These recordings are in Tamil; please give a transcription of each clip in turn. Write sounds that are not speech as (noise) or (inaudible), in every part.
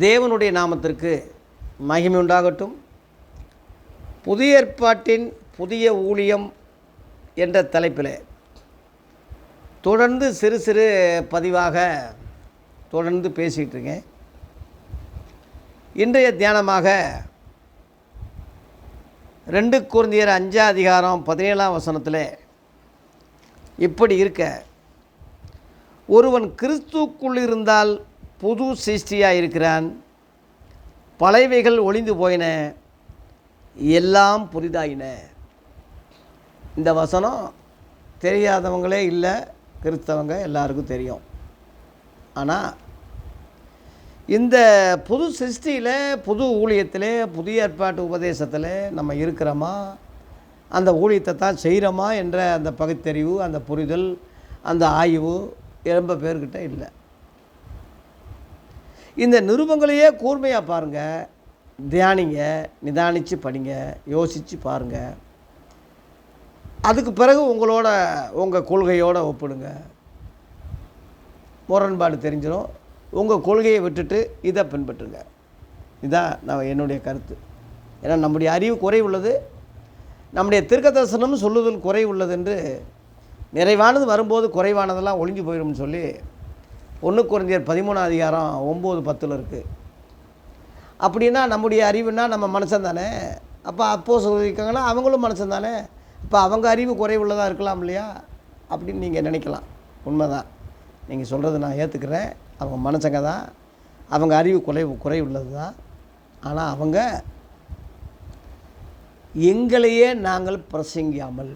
தேவனுடைய நாமத்திற்கு மகிமை உண்டாகட்டும். புதிய ஏற்பாட்டின் புதிய ஊழியம் என்ற தலைப்பில் தொடர்ந்து சிறு சிறு பதிவாக தொடர்ந்து பேசிகிட்டு இருக்கேன். இன்றைய தியானமாக ரெண்டு குருந்தியர் அஞ்சாம் அதிகாரம் பதினேழாம் வசனத்தில் இப்படி இருக்க ஒருவன் கிறிஸ்துக்குள் இருந்தால் புது சிருஷ்டியாக இருக்கிறான். பழையவைகள் ஒளிந்து போயின. எல்லாம் புதிதாயின. இந்த வசனம் தெரியாதவங்களே இல்லை கிறிஸ்தவங்க எல்லாருக்கும் தெரியும். ஆனால் இந்த புது சிருஷ்டியில் புது ஊழியத்தில் புதிய ஏற்பாட்டு உபதேசத்தில் நம்ம இருக்கிறோமா? அந்த ஊழியத்தை தான் செய்கிறோமா என்ற அந்த பகுத்தறிவு அந்த புரிதல் அந்த ஆய்வு ரொம்ப பேர்கிட்ட இல்லை. இந்த நிருபங்களையே கூர்மையாக பாருங்கள் தியானிங்க நிதானித்து படிங்க யோசித்து பாருங்கள் அதுக்கு பிறகு உங்களோட உங்கள் கொள்கையோடு ஒப்பிடுங்க. முரண்பாடு தெரிஞ்சிடும் உங்கள் கொள்கையை விட்டுட்டு இதை பின்பற்றுங்க. இதான் நான் என்னுடைய கருத்து. ஏன்னா நம்முடைய அறிவு குறை உள்ளது. நம்முடைய திருக்க தரிசனம் சொல்லுதல் குறை உள்ளது என்று நிறைவானது வரும்போது குறைவானதெல்லாம் ஒழிஞ்சு போயிடும்னு சொல்லி ஒன்று குறைஞ்சர் பதிமூணாம் அதிகாரம் ஒம்பது பத்தில் இருக்குது அப்படின்னா நம்முடைய அறிவுனா நம்ம மனுஷன் தானே. அப்போ அப்போ சொல்லியிருக்காங்கன்னா அவங்களும் மனுஷன் தானே. இப்போ அவங்க அறிவு குறைவுள்ளதாக இருக்கலாம் இல்லையா? அப்படின்னு நீங்கள் நினைக்கலாம். உண்மைதான். நீங்கள் சொல்கிறது நான் ஏற்றுக்கிறேன் அவங்க மனுஷங்க தான். அவங்க அறிவு குறைவு குறை உள்ளது தான். ஆனால் அவங்க எங்களையே நாங்கள் பிரசங்கியாமல்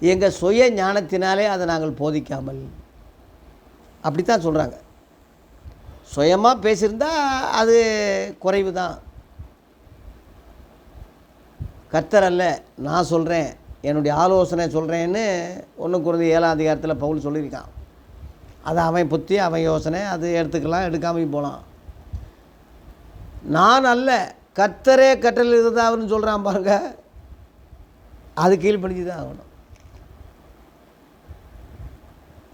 எங்கள் சுய ஞானத்தினாலே அதை நாங்கள் போதிக்காமல் அப்படி தான் சொல்கிறாங்க சுயமாக பேசியிருந்தா அது குறைவு தான் கர்த்தர் அல்ல நான் சொல்கிறேன் என்னுடைய ஆலோசனை சொல்கிறேன்னு ஒன்று குறைந்த ஏழாம் அதிகாரத்தில் பவுல் சொல்லியிருக்கான். அது அவன் புத்தி அவன் யோசனை அது எடுத்துக்கலாம் எடுக்காமல் போகலாம் நான் அல்ல கர்த்தரே கட்டல் இருந்தாவன்னு சொல்கிறான் பாருங்க. அது கீழ்ப்படிஞ்சு தான் ஆகணும்.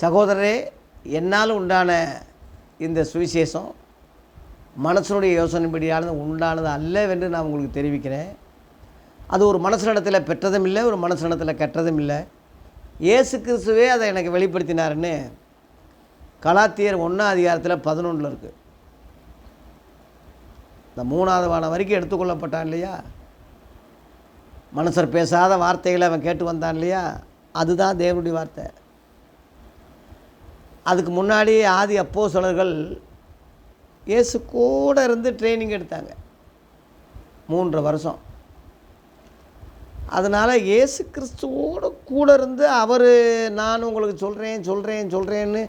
சகோதரரே என்னால் உண்டான இந்த சுவிசேஷம் மனசனுடைய யோசனைப்படியானது உண்டானது அல்லவென்று நான் உங்களுக்கு தெரிவிக்கிறேன். அது ஒரு மனசனிடத்தில் பெற்றதும் இல்லை ஒரு மனசனிடத்தில் கெட்டதும் இல்லை. இயேசு கிறிஸ்துவே அதை எனக்கு வெளிப்படுத்தினாருன்னு கலாத்தியர் ஒன்றாம் அதிகாரத்தில் பதினொன்றில் இருக்குது இந்த மூணாவது வாரம் வரைக்கும் எடுத்துக்கொள்ளப்பட்டான் இல்லையா? மனுஷர் பேசாத வார்த்தைகளை அவன் கேட்டு வந்தான் இல்லையா? அதுதான் தேவனுடைய வார்த்தை. அதுக்கு முன்னாடி ஆதி அப்போ சிலர்கள் இயேசு கூட இருந்து ட்ரைனிங் எடுத்தாங்க. மூன்று வருஷம். அதனால் இயேசு கிறிஸ்துவோடு கூட இருந்து அவர் நான் உங்களுக்கு சொல்கிறேன் சொல்கிறேன் சொல்கிறேன்னு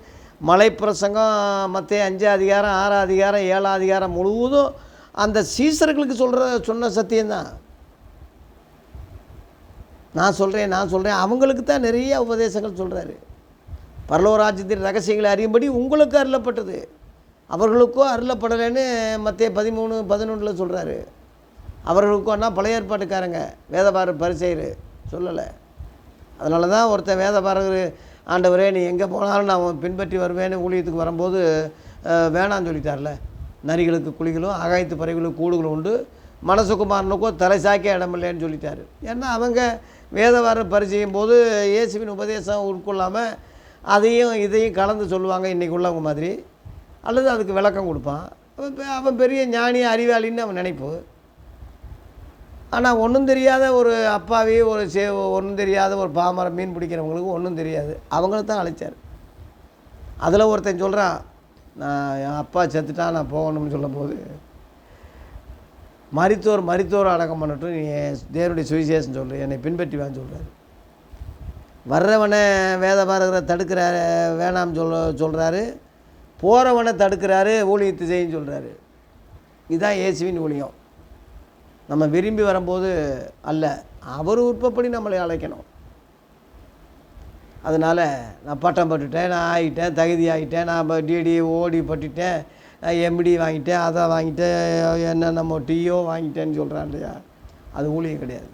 மலைப்பிரசங்கம் மற்ற அஞ்சு அதிகாரம் ஆறாம் அதிகாரம் ஏழாம் அதிகாரம் முழுவதும் அந்த சீசர்களுக்கு சொல்கிற சொன்ன சத்தியம்தான். நான் சொல்கிறேன் நான் சொல்கிறேன் அவங்களுக்கு தான் நிறைய உபதேசங்கள் சொல்கிறாரு பரலோராஜ்யத்தின் ரகசியங்களை அறியும்படி உங்களுக்கு அருளப்பட்டது. அவர்களுக்கோ அருளப்படலைன்னு மத்திய பதிமூணு பதினொன்றில் சொல்கிறாரு அவர்களுக்கோன்னா பழைய ஏற்பாட்டுக்காரங்க வேதபார பரிசெயர் சொல்லலை. அதனால தான் ஒருத்தன் வேதபாரகர் ஆண்டவரே நீ எங்கே போனாலும் நான் பின்பற்றி வருவேன்னு ஊழியத்துக்கு வரும்போது வேணான்னு சொல்லிட்டார்ல. நரிகளுக்கு குழிகளும் ஆகாயத்து பறவைகளுக்கு கூடுகளும் உண்டு. மனசுக்குமாரனுக்கோ தலை சாக்கிய இடமில்லைன்னு சொல்லிட்டார். ஏன்னா அவங்க வேதவார பரிச்சயம் போது இயேசுவின் உபதேசம் உட்கொள்ளாமல் அதையும் இதையும் கலந்து சொல்லுவாங்க இன்றைக்கி உள்ளவங்க மாதிரி. அல்லது அதுக்கு விளக்கம் கொடுப்பான். அவன் அவன் பெரிய ஞானி அறிவாளின்னு அவன் நினைப்பு. ஆனால் ஒன்றும் தெரியாத ஒரு அப்பாவி ஒரு சே ஒன்றும் தெரியாத ஒரு பாமரம் மீன் பிடிக்கிறவங்களுக்கு ஒன்றும் தெரியாது. அவங்கள தான் அழைச்சார். அதில் ஒருத்தன் சொல்கிறான் நான் என் அப்பா செத்துட்டான் நான் போகணும்னு சொல்லும்போது மருத்துவர் மருத்துவர் அடக்கம் பண்ணட்டும். நீ தேவனுடைய சுவிசேஷம் சொல்லு. என்னை பின்பற்றி வான்னு சொல்கிறாரு வர்றவனை வேத பாரகரை தடுக்கிறாரு வேணாம் சொல்ல சொல்கிறாரு போகிறவனை தடுக்கிறாரு ஊழியத்தை செய்யும் சொல்கிறாரு இதுதான் இயேசுவின் ஊழியம். நம்ம விரும்பி வரும்போது அல்ல அவர் உற்பப்படி நம்மளை அழைக்கணும். அதனால் நான் பட்டம் பட்டுட்டேன் நான் ஆகிட்டேன் தகுதி ஆகிட்டேன் நான் இப்போ டிடி ஓடி பட்டுட்டேன் நான் எம்டி வாங்கிட்டேன் அதை வாங்கிட்டேன் என்ன நம்ம டீயோ வாங்கிட்டேன்னு சொல்கிறான் இல்லையா? அது ஊழியம் கிடையாது.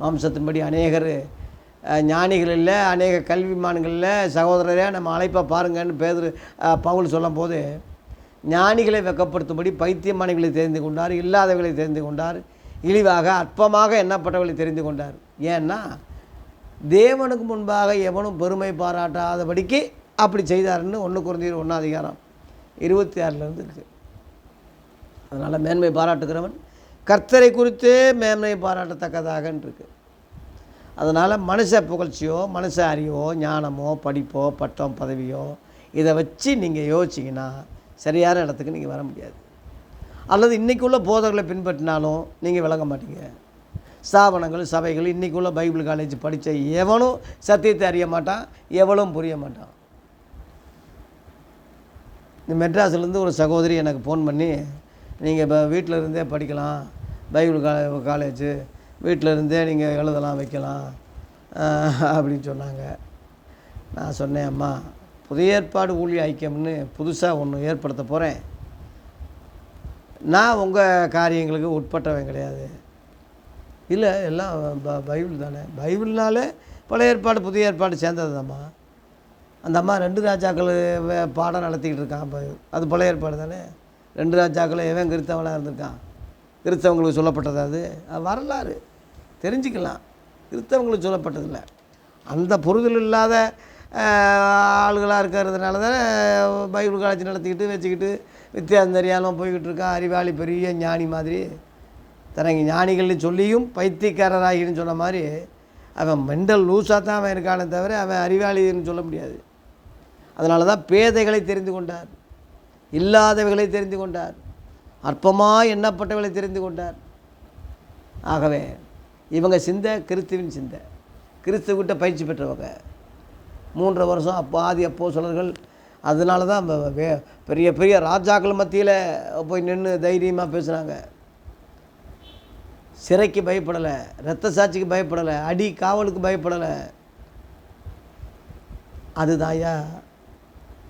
மாம்சத்தின்படி அநேகர் ஞானிகள் இல்லை அநேக கல்விமான்களில் சகோதரரே நம்ம அழைப்பை பாருங்கன்னு பேதர் அஹ், பவுல் சொல்லும்போது ஞானிகளை வெக்கப்படுத்தும்படி பைத்தியமானிகளை தெரிந்து கொண்டார் இல்லாதவர்களை தெரிந்து கொண்டார் இழிவாக அற்பமாக எண்ணப்பட்டவர்களை தெரிந்து கொண்டார். ஏன்னா தேவனுக்கு முன்பாக எவனும் பெருமை பாராட்டாதபடிக்கு அப்படி செய்தாருன்னு ஒன்று குறைந்தீர் ஒன்றாம் அதிகாரம் இருபத்தி ஆறிலேருந்து இருக்குது அதனால் மேன்மை பாராட்டுகிறவன் கர்த்தரை குறித்தே மேன்மை பாராட்டத்தக்கதாகன்ருக்கு அதனால் மனுஷ புகழ்ச்சியோ மனுஷ அறிவோ ஞானமோ படிப்போ பட்டம் பதவியோ இதை வச்சு நீங்கள் யோசிச்சிங்கன்னா சரியான இடத்துக்கு நீங்கள் வர முடியாது. அல்லது இன்றைக்குள்ள போதகளை பின்பற்றினாலும் நீங்கள் விளங்க மாட்டீங்க. ஸ்தாபனங்கள் சபைகள் இன்றைக்குள்ள பைபிள் காலேஜ் படித்த எவனும் சத்தியத்தை அறிய மாட்டான் எவனும் புரிய மாட்டான். இந்த மெட்ராஸ்லேருந்து ஒரு சகோதரி எனக்கு ஃபோன் பண்ணி நீங்கள் இப்போ வீட்டில் இருந்தே படிக்கலாம் பைபிள் கா காலேஜு வீட்டில் இருந்தே நீங்கள் எழுதலாம் வைக்கலாம். அப்படின்னு சொன்னாங்க. நான் சொன்னேன் அம்மா புதிய ஏற்பாடு ஊழிய ஐக்கியம்னு புதுசாக ஒன்று ஏற்படுத்த போகிறேன் நான் உங்கள் காரியங்களுக்கு உட்பட்டவன் கிடையாது. இல்லை எல்லாம் ப- பைபிள் தானே. பைபிள்னாலே பழைய ஏற்பாடு புதிய ஏற்பாடு சேர்ந்தது தாம்மா அந்த அம்மா ரெண்டு ராஜாக்கள் வே- பாடம் நடத்திக்கிட்டு இருக்கான் அது பழைய ஏற்பாடு தானே. ரெண்டு ராஜாக்களை எவன் கிறித்தவனாக இருந்திருக்கான்? கிறிஸ்தவங்களுக்கு சொல்லப்பட்டது அது. வரலாறு. தெரிஞ்சுக்கலாம். கிறிஸ்தவங்களுக்கு சொல்லப்பட்டதில்லை. அந்த புரிதல் இல்லாத ஆளுகளாக இருக்கிறதுனால தானே பைபிள் காலேஜ் நடத்திக்கிட்டு வச்சுக்கிட்டு வித்தியாசம் தெரியாமல் போய்கிட்டு இருக்கான் அறிவாளி பெரிய ஞானி மாதிரி. தனக்கு ஞானிகள்னு சொல்லியும் பைத்தியக்காரராகின்னு சொன்ன மாதிரி அவன் மெண்டல் லூஸாக தான் அவன் இருக்கானே தவிர அவன் அறிவாளின்னு சொல்ல முடியாது. அதனால தான் பேதைகளை தெரிந்து கொண்டார். இல்லாதவைகளை தெரிந்து கொண்டார். அற்பமாக எண்ணப்பட்டவர்களை தெரிந்து கொண்டார். ஆகவே இவங்க சிந்தை கிறிஸ்துவின் சிந்தை. கிறிஸ்துவிட்ட பயிற்சி பெற்றவங்க. மூன்று வருஷம் அப்போ ஆதி அப்போ சொல்லர்கள் அதனால தான் வே- பெரிய பெரிய ராஜாக்கள் மத்தியில் போய் நின்று தைரியமாக பேசுகிறாங்க சிறைக்கு பயப்படலை ரத்த சாட்சிக்கு பயப்படலை அடி காவலுக்கு பயப்படலை. அதுதான்யா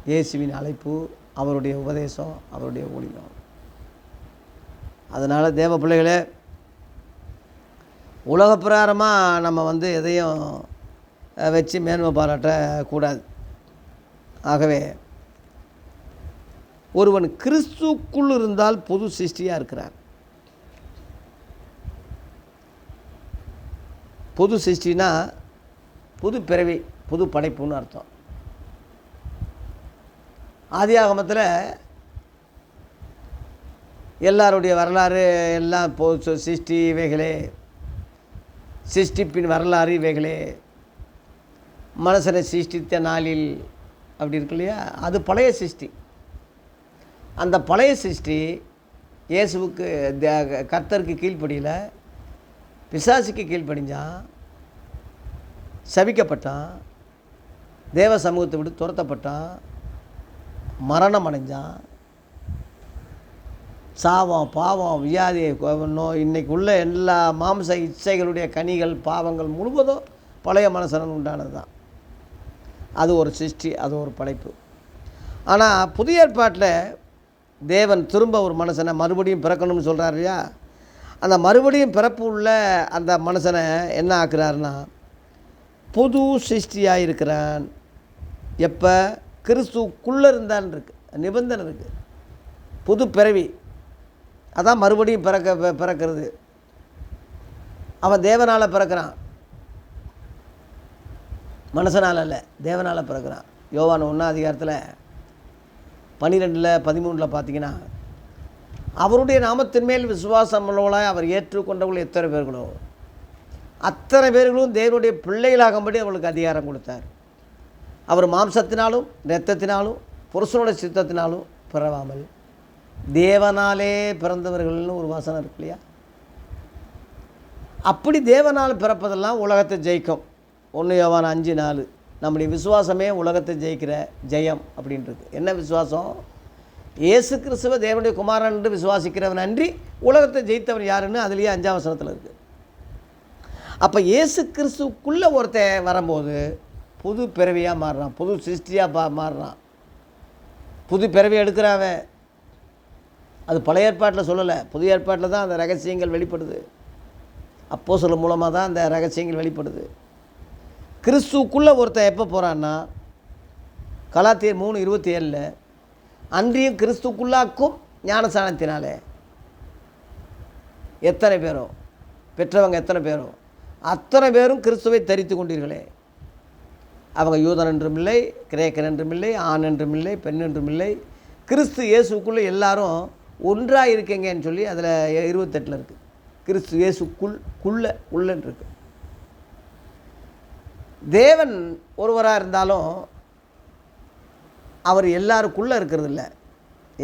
இயேசுவின் அழைப்பு அவருடைய உபதேசம் அவருடைய ஊழியம். அதனால் தேவ பிள்ளைகளே உலக பிரகாரமாக நம்ம வந்து எதையும் வச்சு மேன்மை பாராட்டக்கூடாது ஆகவே ஒருவன் கிறிஸ்துக்குள் இருந்தால் புது சிருஷ்டியாக இருக்கிறார். புது சிருஷ்டினா புது பிறவி புது படைப்புன்னு அர்த்தம். ஆதி ஆகமத்தில் எல்லாருடைய வரலாறு எல்லாம் போ சிஷ்டி சிருஷ்டி இவைகளே. சிருஷ்டிப்பின் வரலாறு இவைகளே. மனசனை சிருஷ்டித்த நாளில் அப்படி இருக்கு இல்லையா? அது பழைய சிருஷ்டி. அந்த பழைய சிருஷ்டி இயேசுவுக்கு கர்த்தருக்கு கீழ்ப்படியில். பிசாசுக்கு கீழ்ப்படிஞ்சான். சபிக்கப்பட்டான். தேவ சமூகத்தை விட்டு துரத்தப்பட்டான். மரணம் அடைஞ்சான். சாபம் பாவம் வியாதி நோய் இன்னைக்கு எல்லா மாம்ச இச்சைகளுடைய கனிகள் பாவங்கள் முழுவதும் பழைய மனுஷனன் உண்டானது தான் அது ஒரு சிருஷ்டி அது ஒரு படைப்பு. ஆனால் புதிய ஏற்பாட்டில் தேவன் திரும்ப ஒரு மனுஷனை மறுபடியும் பிறக்கணும்னு சொல்கிறார் இல்லையா? அந்த மறுபடியும் பிறப்பு உள்ள அந்த மனுஷனை என்ன ஆக்குறாருன்னா புது சிருஷ்டியாக இருக்கிறான். எப்போ? கிறிஸ்துக்குள்ளே இருந்தான் இருக்குது நிபந்தனை இருக்குது புது பிறவி அதான் மறுபடியும் பிறக்க பிறக்கிறது. அவன் தேவனால் பிறக்கிறான். மனசனால் அல்ல தேவனால் பிறக்கிறான். யோவான் ஒன்றா அதிகாரத்தில் பன்னிரெண்டில் பதிமூணில் பார்த்தீங்கன்னா அவருடைய நாமத்தின் மேல் விசுவாசம் உள்ளவளாய் அவர் ஏற்றுக்கொண்டவர்கள் எத்தனை பேர்களோ அத்தனை பேர்களும் தேவனுடைய பிள்ளைகளாகும்படி அவளுக்கு அதிகாரம் கொடுத்தார். அவர் மாம்சத்தினாலும் இரத்தத்தினாலும் புருஷனுடைய சித்தத்தினாலும் பிறவாமல் தேவனாலே பிறந்தவர்கள்னு ஒரு வசனம் இருக்கு இல்லையா? அப்படி தேவனால் பிறப்பதெல்லாம் உலகத்தை ஜெயிக்கும். ஒன்று யோவான் அஞ்சு நாலு. நம்முடைய விசுவாசமே உலகத்தை ஜெயிக்கிற ஜெயம் அப்படின்றது. என்ன விசுவாசம்? இயேசு கிறிஸ்துவ தேவனுடைய குமாரன் என்று விசுவாசிக்கிறவன் அன்றி உலகத்தை ஜெயித்தவன் யாருன்னு அதுலேயே அஞ்சாம் வசனத்தில் இருக்குது அப்போ இயேசு கிறிஸ்துக்குள்ளே ஒருத்தன் வரும்போது புது பிறவியாக மாறுறான். புது சிருஷ்டியாக பா மாறுறான். புது பிறவி எடுக்கிறாவன் அது பழைய ஏற்பாட்டில் சொல்லலை. புதிய ஏற்பாட்டில் தான் அந்த ரகசியங்கள் வெளிப்படுது. அப்போ சொல்ல மூலமாக தான் அந்த ரகசியங்கள் வெளிப்படுது. கிறிஸ்துக்குள்ளே ஒருத்தன் எப்போ போகிறான்னா கலாத்தியர் மூணு இருபத்தி ஏழில் அன்றியும் கிறிஸ்துக்குள்ளாக்கும் ஞானசானத்தினாலே. எத்தனை பேரும் பெற்றவங்க எத்தனை பேரும் அத்தனை பேரும் கிறிஸ்துவை தரித்து கொண்டீர்களே. அவங்க யூதன் என்றும் இல்லை கிரேக்கன் என்றும் இல்லை ஆண் என்றும் இல்லை பெண் என்றும் இல்லை. கிறிஸ்து இயேசுக்குள்ளே எல்லாரும் ஒன்றாக இருக்கீங்கன்னு சொல்லி அதில் இருபத்தெட்டில் இருக்குது கிறிஸ்து இயேசுக்குள் குள்ள உள்ளன்னு இருக்கு தேவன் ஒருவராக இருந்தாலும் அவர் எல்லாருக்குள்ளே இருக்கிறது இல்லை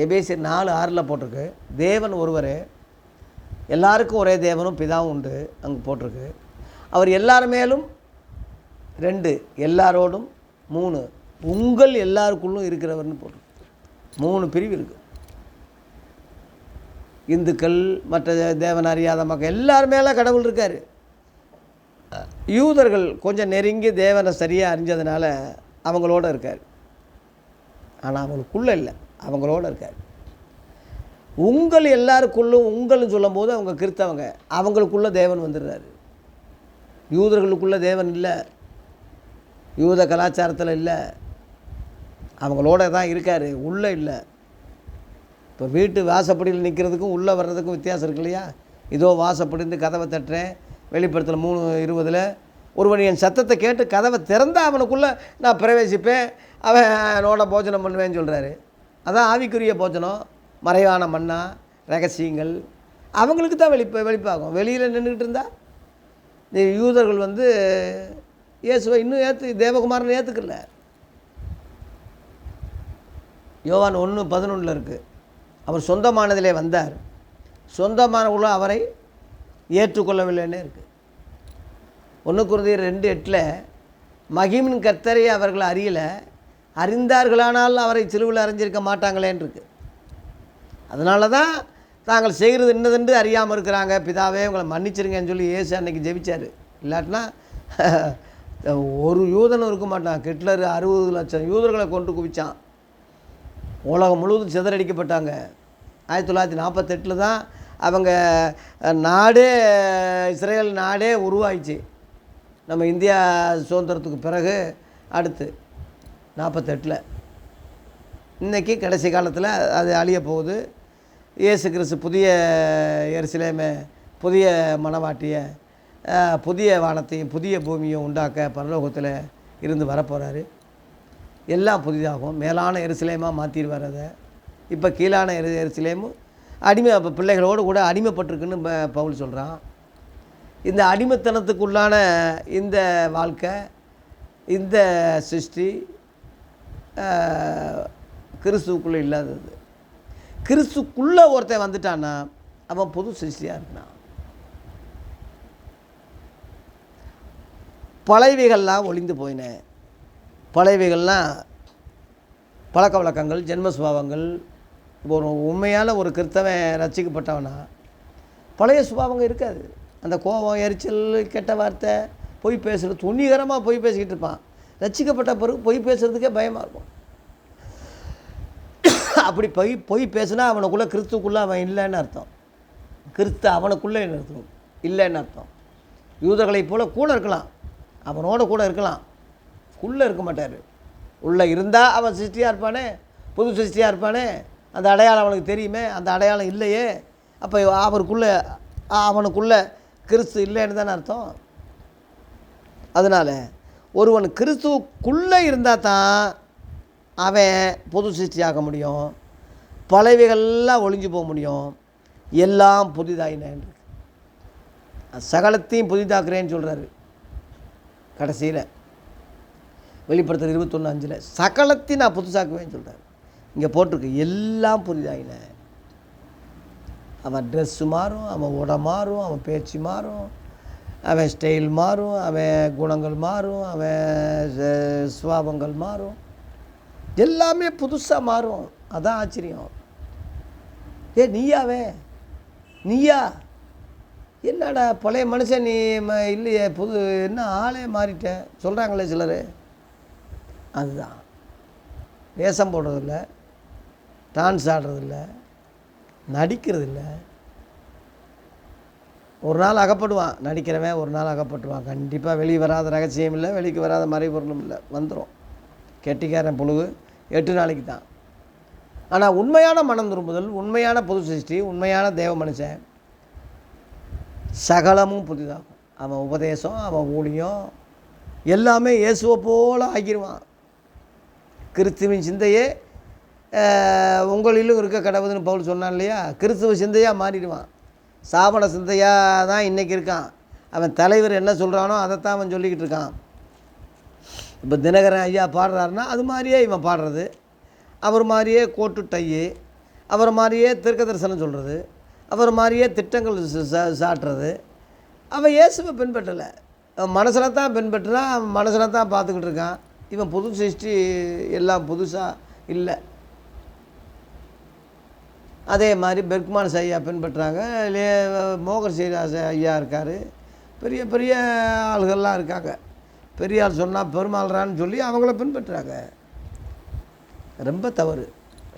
எபேசி நாலு ஆறில் போட்டிருக்கு. தேவன் ஒருவர் எல்லாருக்கும் ஒரே தேவனும் பிதாவும் உண்டு அங்கே போட்டிருக்கு. அவர் எல்லார் மேலும் ரெண்டு எல்லாரோடும் மூணு. உங்கள் எல்லாருக்குள்ளும் இருக்கிறவர்னு போட்டிருக்கு. மூணு பிரிவு இருக்குது இந்துக்கள் மற்ற தேவன் அறியாத மக்கள் எல்லார் மேலே கடவுள் இருக்கார். யூதர்கள் கொஞ்சம் நெருங்கி தேவனை சரியாக அறிஞ்சதுனால அவங்களோட இருக்கார். ஆனால் அவங்களுக்குள்ளே இல்லை அவங்களோட இருக்கார். உங்கள் எல்லாருக்குள்ளும் உங்கள்னு சொல்லும்போது அவங்க கிறித்தவங்க அவங்களுக்குள்ளே தேவன் வந்துடுறாரு. யூதர்களுக்குள்ளே தேவன் இல்லை யூத கலாச்சாரத்தில் இல்லை அவங்களோட தான் இருக்கார் உள்ளே இல்லை. இப்போ வீட்டு வாசப்படியில் நிற்கிறதுக்கும் உள்ளே வர்றதுக்கும் வித்தியாசம் இருக்கு இல்லையா? இதோ வாசப்படிந்து கதவை தட்டுறேன். வெளிப்படத்தில் மூணு இருபதில் ஒருவன் என் சத்தத்தை கேட்டு கதவை திறந்தால் அவனுக்குள்ளே நான் பிரவேசிப்பேன். அவன் என்னோட போஜனம் பண்ணுவேன்னு சொல்கிறாரு அதான் ஆவிக்குரிய போஜனம். மறைவான மன்னா ரகசியங்கள். அவங்களுக்கு தான் வெளிப்ப வெளிப்பாகும். வெளியில் நின்றுக்கிட்டு இருந்தா இந்த யூதர்கள் வந்து இயேசுவை இன்னும் ஏற்று தேவகுமாரன் ஏற்றுக்கல யோவான் ஒன்று பதினொன்றில் இருக்குது அவர் சொந்தமானதிலே வந்தார். சொந்தமானவர்களும் அவரை ஏற்றுக்கொள்ளவில்லைன்னு இருக்குது ஒன்று குருதி ரெண்டு எட்டில் மகிமின் கர்த்தரை அவர்கள் அறியலை அறிந்தார்களானால் அவரை சிலுவில் அறிஞ்சிருக்க மாட்டாங்களேன்னுருக்கு அதனால தான் தாங்கள் செய்கிறது என்னதென்று அறியாமல் இருக்கிறாங்க. பிதாவே உங்களை மன்னிச்சிருங்கன்னு சொல்லி ஏசு அன்னைக்கு ஜெபிச்சார். இல்லாட்டினா (laughs) ஒரு யூதனும் இருக்க மாட்டான். ஹிட்லர் அறுபது லட்சம் யூதர்களை கொண்டு குவிச்சான். உலகம் முழுவதும் சிதறடிக்கப்பட்டாங்க. ஆயிரத்தி தொள்ளாயிரத்தி நாற்பத்தெட்டில் தான் அவங்க நாடே இஸ்ரேல் நாடே உருவாயிச்சு. நம்ம இந்தியா சுதந்திரத்துக்கு பிறகு அடுத்து நாற்பத்தெட்டில். இன்றைக்கி கடைசி காலத்தில் அது அழிய போகுது. இயேசு கிறிஸ்து புதிய எரிசிலேமே புதிய மணவாட்டியை புதிய வானத்தையும் புதிய பூமியும் உண்டாக்க பரலோகத்தில் இருந்து வரப்போகிறாரு எல்லாம் புதிதாகும். மேலான எருசலேமாக மாற்றிடுவார் அதை. இப்போ கீழான எரு எருசலேமும் அடிமை அப்போ பிள்ளைகளோடு கூட அடிமைப்பட்டிருக்குன்னு ப- பவுல் சொல்கிறான் இந்த அடிமைத்தனத்துக்குள்ளான இந்த வாழ்க்கை இந்த சிருஷ்டி கிறிஸ்துக்குள்ளே கிறிஸ்துவுக்குள்ளே இல்லாதது. கிறிஸ்துக்குள்ளே ஒருத்தன் வந்துட்டான்னா அவன் புது சிருஷ்டியாக இருக்கான் பழையவைகள்லாம் ஒளிந்து போயினேன் பழையவைகள்லாம் பழக்க வழக்கங்கள் ஜென்ம சுபாவங்கள் ஒரு உண்மையான ஒரு கிறித்தவன் ரசிக்கப்பட்டவனா பழைய சுபாவங்க இருக்காது. அந்த கோபம் எரிச்சல் கெட்ட வார்த்தை பொய் பேசுகிறது துணிகரமாக பொய் பேசிக்கிட்டு இருப்பான். ரசிக்கப்பட்ட பிறகு பொய் பேசுகிறதுக்கே பயமாக இருக்கும். அப்படி பொய் பொய் பேசுனா அவனுக்குள்ளே கிறிஸ்துக்குள்ளே அவன் இல்லைன்னு அர்த்தம். கிறிஸ்து அவனுக்குள்ளே அர்த்தம் இல்லைன்னு அர்த்தம். யூதர்களைப் போல் கூட இருக்கலாம். அவனோட கூட இருக்கலாம். உள்ளே இருக்க மாட்டார். உள்ளே இருந்தால் அவன் சிருஷ்டியாக இருப்பானே புது சிருஷ்டியாக இருப்பானே அந்த அடையாளம் அவனுக்கு தெரியுமே அந்த அடையாளம் இல்லையே அப்போ அவருக்குள்ளே அவனுக்குள்ளே கிறிஸ்து இல்லைன்னு தானே அர்த்தம்? அதனால் ஒருவன் கிறிஸ்துவுக்குள்ளே இருந்தால் தான் அவன் புது சிருஷ்டியாக முடியும் பழையவைகள்லாம் ஒழிஞ்சு போக முடியும் எல்லாம் புதிதாயினேன் சகலத்தையும் புதிதாக்குறேன்னு சொல்கிறாரு கடைசியில். வெளிப்படுத்துகிற இருபத்தொன்று அஞ்சில். சகலத்தையும் நான் புதுசாக்குவேன்னு சொல்கிறார் இங்கே போட்டிருக்கு. எல்லாம் புதிதாயின. அவன் ட்ரெஸ்ஸு மாறும் அவன் உடை மாறும் அவன் பேச்சு மாறும் அவன் ஸ்டைல் மாறும் அவன் குணங்கள் மாறும் அவன் சுவாபங்கள் மாறும். எல்லாமே புதுசாக மாறும். அதான் ஆச்சரியம். ஏ நீயாவே நீயா? என்னடா பழைய மனுஷன் நீ ம- இல்லையே புது என்ன ஆளே மாறிட்டேன். சொல்கிறாங்களே சிலர். அதுதான். வேஷம் போடுறதில்ல டான்ஸ் ஆடுறதில்ல நடிக்கிறதில்ல. ஒரு நாள் அகப்படுவான் நடிக்கிறவன் ஒரு நாள் அகப்பட்டுவான் கண்டிப்பாக வெளியே வராத ரகசியம் இல்லை வெளிக்கு வராத மறைபொருளும் இல்லை. வந்துடும் கெட்டிக்காரன் பொழுது எட்டு நாளைக்கு தான். ஆனால் உண்மையான மனம் திரும்புதல் உண்மையான புது சிருஷ்டி உண்மையான தேவ மனுஷன் சகலமும் புதிதாகும். அவன் உபதேசம் அவன் ஊழியம் எல்லாமே இயேசுவை போல ஆக்கிடுவான் கிறிஸ்துவின் சிந்தையே உங்களிலும் இருக்க கடவுதுன்னு பவுல் சொன்னான் இல்லையா? கிறிஸ்துவ சிந்தையாக மாறிடுவான். சாவண சிந்தையாக தான் இன்றைக்கி இருக்கான். அவன் தலைவர் என்ன சொல்கிறானோ அதைத்தான் அவன் சொல்லிக்கிட்டு இருக்கான். இப்போ தினகரன் ஐயா பாடுறாருன்னா அது மாதிரியே இவன் பாடுறது. அவர் மாதிரியே கோட்டு டையு அவர் மாதிரியே தீர்க்க தரிசனம் சொல்கிறது அவர் மாதிரியே திட்டங்கள் சாட்டுறது. அவன் இயேசுவை பின்பற்றலை. அவன் மனசில் தான் பின்பற்றுறான் அவன் மனசில் தான் பார்த்துக்கிட்டு இருக்கான். இவன் புது சிருஷ்டி எல்லாம் புதுசாக இல்லை. அதே மாதிரி பெர்க்மான்ஸ் ஐயா பின்பற்றாங்க லே மோகர் சீராஸ் ஐயா இருக்கார். பெரிய பெரிய ஆளுகள்லாம் இருக்காங்க. பெரிய ஆள் சொன்னால் பெருமாள்றான்னு சொல்லி அவங்கள பின்பற்றுறாங்க ரொம்ப தவறு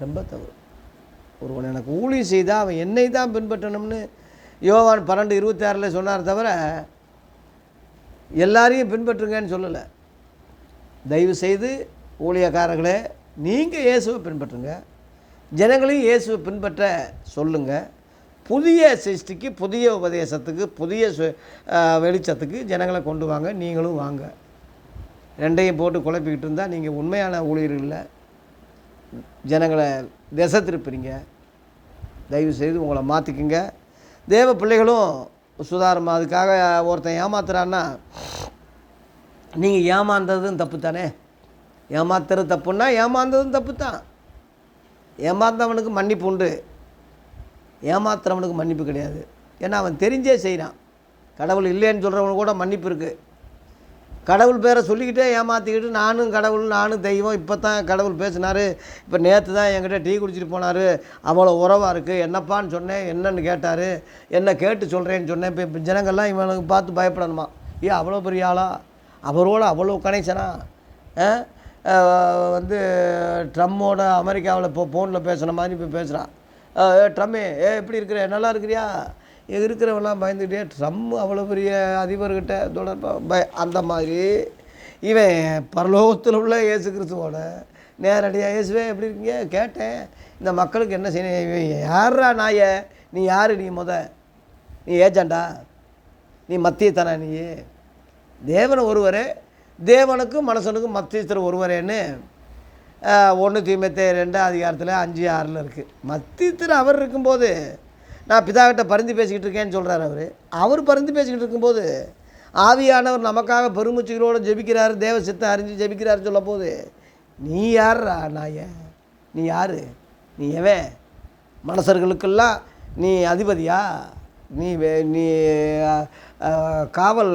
ரொம்ப தவறு. ஒருவன் எனக்கு ஊழி செய்தால் அவன் என்னை தான் பின்பற்றணும்னு யோவான் பன்னெண்டு இருபத்தாறில் சொன்னார் தவிர எல்லாரையும் பின்பற்றுங்கன்னு சொல்லலை. தயவு செய்து ஊழியக்காரர்களே நீங்கள் இயேசுவை பின்பற்றுங்க. ஜனங்களையும் இயேசுவை பின்பற்ற சொல்லுங்கள் புதிய சிருஷ்டிக்கு புதிய உபதேசத்துக்கு புதிய சு- வெளிச்சத்துக்கு ஜனங்களை கொண்டு வாங்க நீங்களும் வாங்க. ரெண்டையும் போட்டு குழப்பிக்கிட்டு இருந்தால் நீங்கள் உண்மையான ஊழியர்களில். ஜனங்களை திசை திருப்புறீங்க தயவு செய்து உங்களை மாற்றிக்குங்க தேவ பிள்ளைகளும் சுதாரமாக அதுக்காக ஒருத்தன் ஏமாத்துறான்னா நீங்கள் ஏமாந்ததும் தப்பு தானே ஏமாத்துறது தப்புன்னா ஏமாந்ததும் தப்பு தான் ஏமாந்தவனுக்கு மன்னிப்பு உண்டு. ஏமாத்துறவனுக்கு மன்னிப்பு கிடையாது. ஏன்னா அவன் தெரிஞ்சே செய்கிறான் கடவுள் இல்லைன்னு சொல்கிறவனுக்கு கூட மன்னிப்பு இருக்குது கடவுள் பேரை சொல்லிக்கிட்டே ஏமாற்றிக்கிட்டு நானும் கடவுள் நானும் தெய்வம் இப்போ தான் கடவுள் பேசினார். இப்போ நேற்று தான் என்கிட்ட டீ குடிச்சிட்டு போனார். அவ்வளோ உறவாக இருக்குது என்னப்பான்னு சொன்னேன் என்னன்னு கேட்டார். என்ன கேட்டு சொல்கிறேன்னு சொன்னேன். இப்போ இப்போ ஜனங்கள்லாம் இவனுக்கு பார்த்து பயப்படணுமா? ஏன் அவ்வளோ பெரிய ஆளா? அவரோட அவ்வளோ கனெக்ஷனா வந்து ட்ரம்மோட அமெரிக்காவில் இப்போ ஃபோனில் பேசுன மாதிரி இப்போ பேசுகிறான் ஏ ட்ரம்மே ஏ எப்படி இருக்கிற நல்லா இருக்கிறியா? இருக்கிறவெல்லாம் இருக்கிறவன்லாம் பயந்துக்கிட்டே ட்ரம் அவ்வளோ பெரிய அதிபர்கிட்ட தொடர்பாக பய அந்த மாதிரி இவன் பரலோகத்தில் உள்ள இயேசு கிறிஸ்துவோட நேரடியாக இயேசுவே எப்படி இருக்கீங்க? கேட்டேன். இந்த மக்களுக்கு என்ன செய்யணும்? இவன் யாரா நாய? நீ யார் நீ முத? நீ ஏஜெண்டா நீ மத்திய மத்தியத்தனா நீ? தேவன் ஒருவரே தேவனுக்கும் மனுஷனுக்கும் மத்தியஸ்தர் ஒருவரேன்னு ஒன்று தீமத்தே ரெண்டு அதிகாரத்தில் அஞ்சு ஆறில் இருக்குது மத்தியத்தில் அவர் இருக்கும்போது நான் பிதாக்கிட்ட பரிந்து பேசிக்கிட்டு இருக்கேன்னு சொல்கிறார் அவர். அவர் பரிந்து பேசிக்கிட்டு இருக்கும்போது ஆவியானவர் நமக்காக பெருமூச்சுகளோடு ஜெபிக்கிறார் தேவ சித்தம் அறிஞ்சு ஜெபிக்கிறார் சொல்ல போது நீ யார்ரா நாய? நீ யார்? நீ எவன்? மனசர்களுக்கெல்லாம் நீ அதிபதியா? நீ வே- நீ காவல்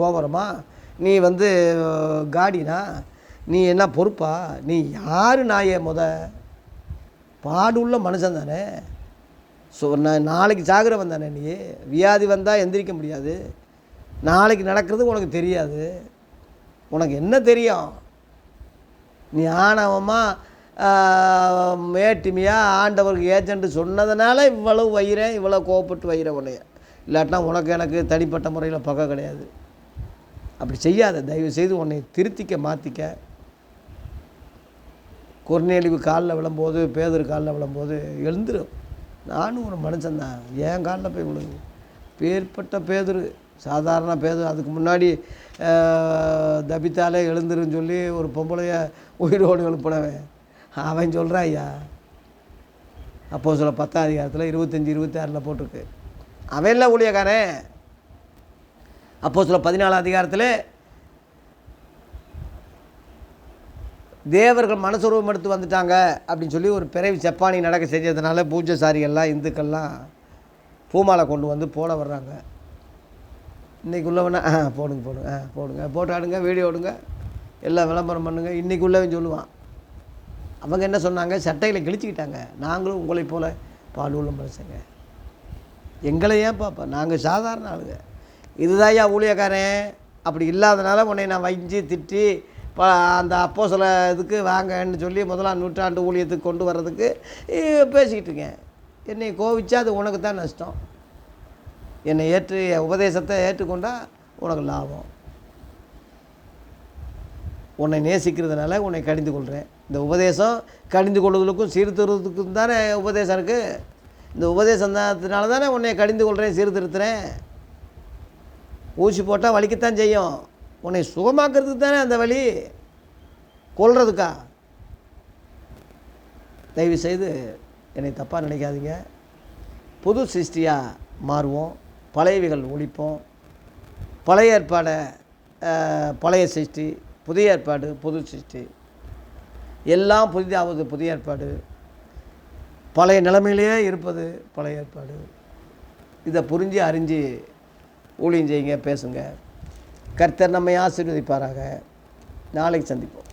கோபுரமா? நீ வந்து காடினா நீ என்ன பொறுப்பா? நீ யார் நாயே முத? பாடுள்ள மனுஷன் தானே. ஸோ நான் நாளைக்கு சாகுறவன் தானே நீ. வியாதி வந்தால் எந்திரிக்க முடியாது. நாளைக்கு நடக்கிறது உனக்கு தெரியாது. உனக்கு என்ன தெரியும்? நீ ஆணவமாக மேட்டிமையாக ஆண்டவருக்கு ஏஜென்ட் சொன்னதுனால இவ்வளவு வயிறேன் இவ்வளோ கோவப்பட்டு வயிறேன் உன்னைய. இல்லாட்டினா உனக்கு எனக்கு தனிப்பட்ட முறையில் பகை கிடையாது. அப்படி செய்யாத தயவு செய்து உன்னை திருத்திக்க மாற்றிக்க குறுநெளிவு காலில் விழும்போது பேதர் காலில் விழும்போது எழுந்துரும் நானும் ஒரு மனுஷன்தான் என் காலில் போய் விழுது பேர்பட்ட பேதர் சாதாரண பேதர் அதுக்கு முன்னாடி தபித்தாலே எழுந்துருன்னு சொல்லி ஒரு பொம்பளைய உயிரோடு எழுப்பினவன். அவன் சொல்கிறான் ஐயா. அப்போ சில பத்தாம் அதிகாரத்தில் இருபத்தஞ்சி இருபத்தாறில் போட்டிருக்கு. அவன் இல்லை ஊழியக்காரன். அப்போ சில பதினாலாம் அதிகாரத்தில் தேவர்கள் மனசுருவம் எடுத்து வந்துட்டாங்க அப்படின்னு சொல்லி ஒரு பிறவி செப்பானி நடக்க செஞ்சதுனால பூஜைசாரிகள்லாம் இந்துக்கள்லாம் பூமாலை கொண்டு வந்து போட வர்றாங்க. இன்றைக்கி உள்ளவனா ஆ போடுங்க போடுங்க ஆ போடுங்க போட்டாடுங்க வீடியோ விடுங்க எல்லாம் விளம்பரம் பண்ணுங்கள் இன்றைக்கி உள்ளவன் சொல்லுவான். அவங்க என்ன சொன்னாங்க? சட்டைகளை கிழிச்சிக்கிட்டாங்க. நாங்களும் உங்களை போல் பால் பாடுள்ள மனுஷங்க எங்களை ஏன் பாப்பா நாங்கள் சாதாரண ஆளுங்க. இதுதான் ஐயா ஊழியக்காரன். அப்படி இல்லாதனால உன்னை நான் வஞ்சி திட்டி ப அந்த அப்போ சில இதுக்கு வாங்கன்னு சொல்லி முதலாம் நூற்றாண்டு ஊழியத்துக்கு கொண்டு வர்றதுக்கு பேசிக்கிட்டு இருக்கேன். என்னை கோவிச்சா அது உனக்கு தான் நஷ்டம். என்னை ஏற்று உபதேசத்தை ஏற்றுக்கொண்டால் உனக்கு லாபம். உன்னை நேசிக்கிறதுனால உன்னை கடிந்து கொள்கிறேன் இந்த உபதேசம் கடிந்து கொள்வதற்கும் சீர்திருத்தத்துக்கும் தானே உபதேசம் இருக்குது இந்த உபதேசம் தானே உன்னை கடிந்து கொள்கிறேன் சீர்திருத்துறேன். ஊசி போட்டால் வலிக்கத்தான் செய்யும். உன்னை சுகமாக்குறதுக்கு தானே அந்த வழி கொள்றதுக்கா தயவு செய்து என்னை தப்பாக நினைக்காதீங்க. புது சிருஷ்டியாக மாறுவோம். பழையவைகள் ஒழிப்போம். பழைய ஏற்பாடை பழைய சிருஷ்டி புதிய ஏற்பாடு புது சிருஷ்டி. எல்லாம் புதிதாவது புதிய ஏற்பாடு. பழைய நிலைமையிலேயே இருப்பது பழைய ஏற்பாடு. இதை புரிஞ்சு அறிஞ்சு ஊழியம் செய்யுங்க பேசுங்க. கர்த்தர் நம்மை ஆசீர்வதிப்பாராக. நாளைக்கு சந்திப்போம்.